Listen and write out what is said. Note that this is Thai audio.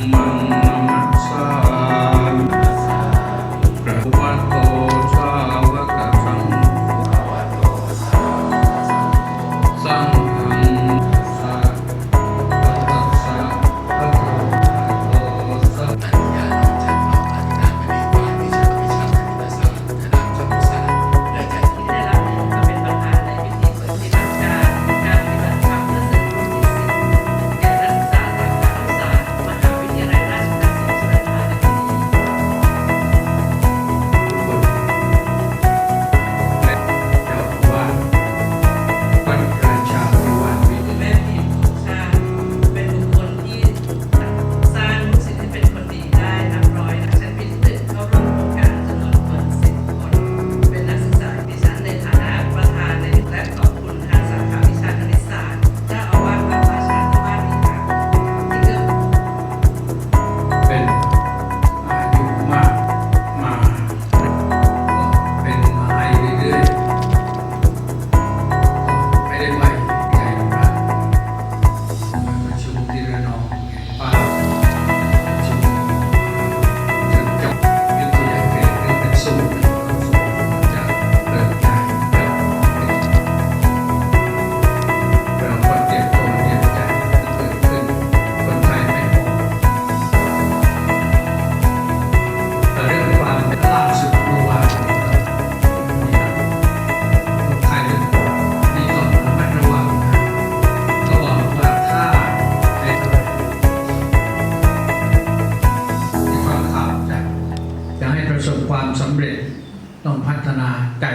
Mm-hmm. จะให้ประสบความสำเร็จต้องพัฒนาใจ